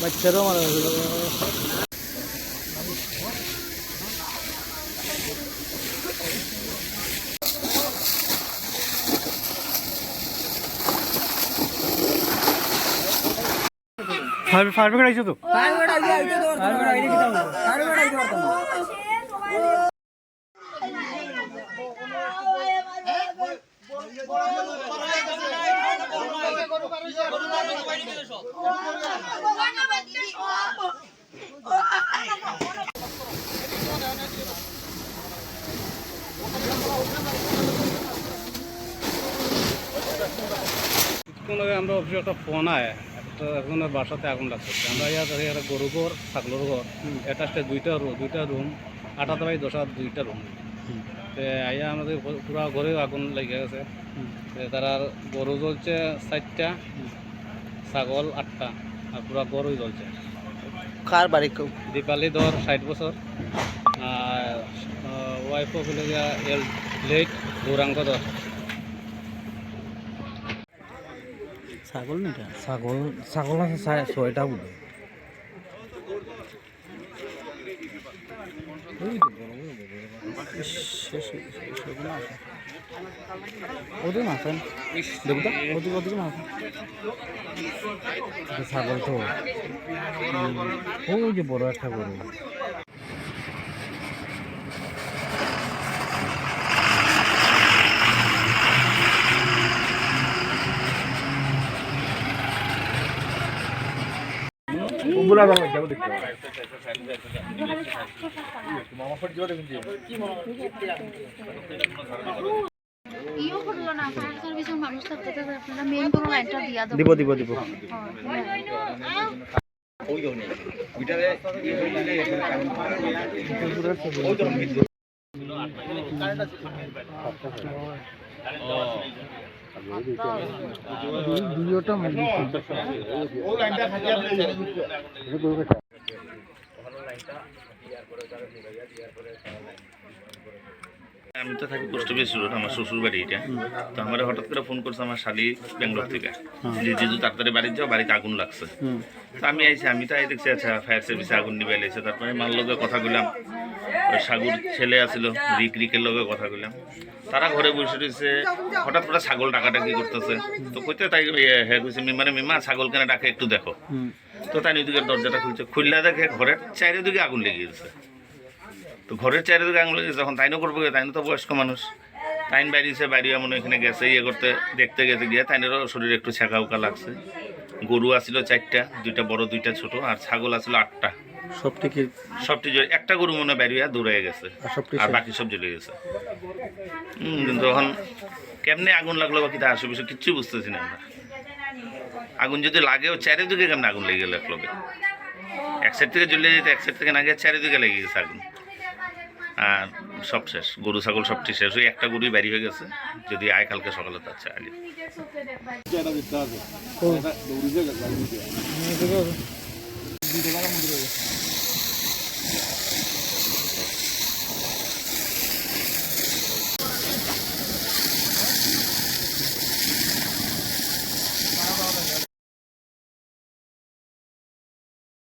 বাচ্চারাও মারা গেছিল ফায়ার ফায়ার ব্রিগেড আইছো তো কোনো আমরা অফিসে একটা ফোন আয় একটা একজনের বাসাতে আগুন লাগছে আমরা ইয়াত ইয়ার গরু ঘর ছাগলের ঘর এটা দুইটা রুম দুইটা রুম আটাতে বাই দশা দুইটা রুম তে আইয়া আমাদের পুরা ঘরে আগুন লেগে গেছে তারা গরু জ্বলছে চারটা ছাগল আটটা আর পুরা গরুই জ্বলছে কার বাড়ি দীপালি ধর ষাট বছর আর ওয়াইফও হলো এল লেট গৌরাঙ্গ ধর ছাগল নিটা ছাগল ছাগল আছে ছয়- ছয়টা বুঝে ওদের মাছেন দেখো তো ওদিকে ওদিকে মাছ ছাগল তো। ওই যে বড় একটা গরু। ইও করল না ফায়ার সার্ভিসের মানুষ তো আপনারা মেইন কোনো লাইনটা দিয়া দেবো। দিব দিব দিব। ভিডিওটা আমি তো থাকি পোস্ট অফিস রোড আমার শ্বশুর বাড়ি এটা। তো আমার হঠাৎ করে ফোন করছে আমার শালি ব্যাঙ্গালোর থেকে। যে যেহেতু তাড়াতাড়ি বাড়ি যাও বাড়িতে আগুন লাগছে। তো আমি আইছি আমি তো আই দেখছি আচ্ছা ফায়ার সার্ভিসে আগুন নিবে এসে তারপরে মার লগে কথা কইলাম। সাগুর ছেলে আছিল রিক রিকের লগে কথা কইলাম। তারা ঘরে বসে রয়েছে হঠাৎ করে ছাগল ডাকাডাকি করতেছে। তো কইতে তাই হ্যাঁ কইছে মিমারে মিমা ছাগল কেন ডাকে একটু দেখো। তো তাই ওইদিকে দরজাটা খুলছে। খুললে দেখে ঘরের চারিদিকে আগুন লেগে গেছে। তো ঘরের চারিদিকে আঙুল গেছে যখন তাইনও করব তাইনও তো বয়স্ক মানুষ। তাইন বাইরেছে বাইরে এমন এখানে গেছে ইয়ে করতে দেখতে গেছে গিয়ে তাইনেরও শরীরে একটু ছেঁকা উকা লাগছে। গরু আসছিল চারটা দুইটা বড় দুইটা ছোট আর ছাগল আসছিল আটটা। সব থেকে সবটি একটা গরু মনে বাইরে দৌড়ে গেছে আর সবটি বাকি সব জ্বলে গেছে। কিন্তু তখন কেমনে আগুন লাগল বা কিতা আসে বিষয় কিচ্ছু বুঝতেছি না আমরা। আগুন যদি লাগেও চারিদিকে কেমনে আগুন লেগে গেল একলগে এক সাইড থেকে জ্বলে যেতে এক সাইড থেকে না গিয়ে চারিদিকে লেগে গেছে আগুন। আর সব শেষ। গরু ছাগল সবটি শেষ। ওই একটা গরুই বাড়ি হয়ে গেছে। যদি আয় কালকে সকালে তার চাইলে